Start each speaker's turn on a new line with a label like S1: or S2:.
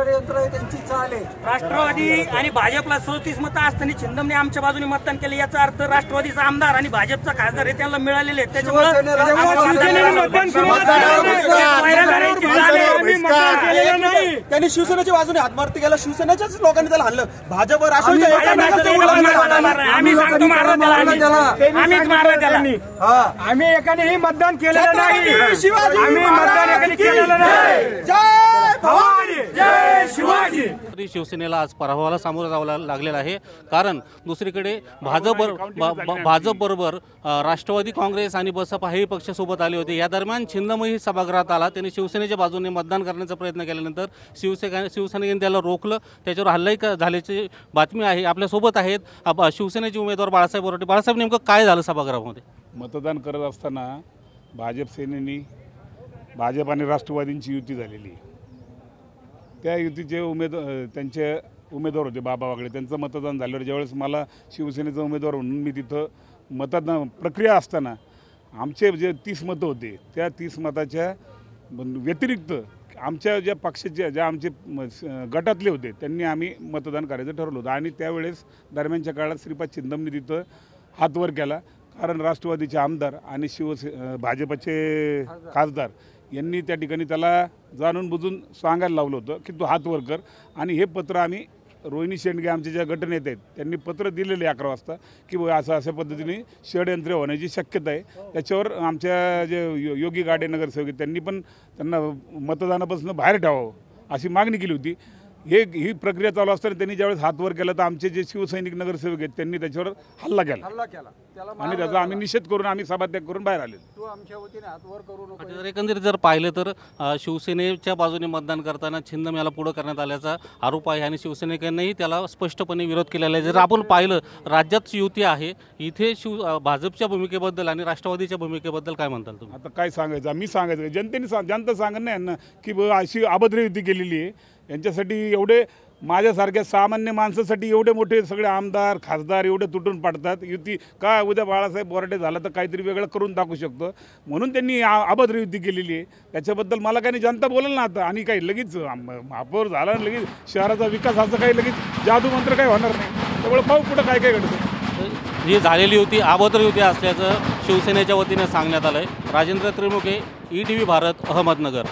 S1: षडयंत्र आहे त्यांची चाल आहे.
S2: राष्ट्रवादी आणि भाजपला सदतीस मतं असताना छिंदमने आमच्या बाजूने मतदान केलं याचा अर्थ राष्ट्रवादीचा आमदार आणि भाजपचा खासदार हे त्यांना मिळालेले आहेत. त्याच्यामुळे
S3: त्यांनी शिवसेनेच्या बाजूने हातमारती केला. शिवसेनेच्याच लोकांनी त्याला हल्लं भाजपवर
S1: आम्ही
S3: राष्ट्रवादी
S2: भाजप. आम्ही सांगतो मारला त्याला आम्ही. आम्हीच मारला त्याला.
S1: हा.
S4: आम्ही एकानेही मतदान केलेलं नाही.
S3: शिवाजी
S4: आम्ही मतदान एकाने
S3: की
S4: केलेलं नाही.
S3: जय भवानी.
S4: जय
S5: तरी शिवसेनेला आज पराभवाला सामोरं जावं लागलेलं आहे. कारण दुसरीकडे भाजप भाजप बरोबर राष्ट्रवादी काँग्रेस आणि बसपा हे पक्ष सोबत आले होते. या दरम्यान छिंदमही सभागृहात आला. त्यांनी शिवसेनेच्या बाजूने मतदान करण्याचा प्रयत्न केल्यानंतर शिवसेना शिवसेनेने त्याला रोखलं. त्याच्यावर हल्लाही झाल्याची बातमी आहे. आपल्यासोबत आहेत शिवसेनेचे उमेदवार बाळासाहेब बोराटे बाळासाहेब नेमकं काय झालं सभागृहामध्ये?
S6: मतदान करत असताना भाजप सेनेनी भाजप आणि राष्ट्रवादींची युती झालेली आहे. त्या युतीचे उमेद त्यांचे उमेदवार होते बाबा वागळे त्यांचं मतदान झाल्यावर ज्यावेळेस मला शिवसेनेचा उमेदवार म्हणून मी तिथं मतदान प्रक्रिया असताना आमचे जे तीस मतं होते त्या तीस मताच्या व्यतिरिक्त आमच्या ज्या पक्षाचे ज्या आमचे म- स- गटातले होते त्यांनी आम्ही मतदान करायचं ठरवलं होतं. आणि त्यावेळेस दरम्यानच्या काळात श्रीपाद चिंदमने तिथं हात वर केला. कारण राष्ट्रवादीचे आमदार आणि शिवसे भाजपचे खासदार यांनी त्या ठिकाणी त्याला जाणून बुजून सांगायला लावलं होतं की तू हात वर कर. आणि हे पत्र आम्ही रोहिणी शेंडगे आमचे ज्या गटनेते आहेत त्यांनी पत्र दिलेले अकरा वाजता की बुवा असं अशा पद्धतीने षडयंत्र होण्याची शक्यता आहे. त्याच्यावर आमच्या जे यो- योगी गाडे नगरसेवक आहेत, त्यांनी पण त्यांना मतदानापासून बाहेर ठेवावं अशी मागणी केली होती. हे ही प्रक्रिया चालू असताना त्यांनी ज्यावेळेस हात वर केला तर आमचे जे शिवसैनिक नगरसेवक आहेत त्यांनी त्याच्यावर हल्ला केला.
S1: हल्ला केला. त्याला
S6: आणि त्याचा आम्ही निषेध करून आम्ही सभात्याग करून बाहेर आले
S1: तू आमच्या वतीने हात वर करू नको.
S5: जर एकंदरीत जर पाहिलं तर अ, शिवसेनेच्या बाजूने मतदान करताना छिंदम याला पुढं करण्यात आल्याचा आरोप आहे आणि शिवसैनिकांनीही त्याला स्पष्टपपणे विरोध केलेला आहे. जर आपण पाहिलं राज्यात युती आहे इथे शिव अ, भाजपच्या भूमिकेबद्दल आणि राष्ट्रवादीच्या भूमिकेबद्दल काय म्हणताल तुम्ही?
S6: आता काय सांगायचं? मी सांगायचं जनतेने सांग जनता सांगत नाही यांना की अशी अभद्र युती केलेली आहे. यांच्यासाठी एवढे माझ्यासारख्या सामान्य माणसासाठी एवढे मोठे सगळे आमदार खासदार एवढे तुटून पाडतात. युती का उद्या बाळासाहेब बोराटे झाला तर काहीतरी वेगळं करून दाखवू शकतो. म्हणून त्यांनी अभद्र युती केलेली आहे. त्याच्याबद्दल मला काही नाही, जनता बोलेल ना आता. आणि काही लगेच महापौर झाला लगेच शहराचा विकास असं काही लगेच जादू मंत्र काही होणार नाही. त्यामुळे पाहू कुठं काय काय घडतं.
S5: जी झालेली होती अभद्र युती असल्याचं शिवसेनेच्या वतीनं सांगण्यात आलं आहे Rajendra Trimukhe E T V Bharat Ahmednagar.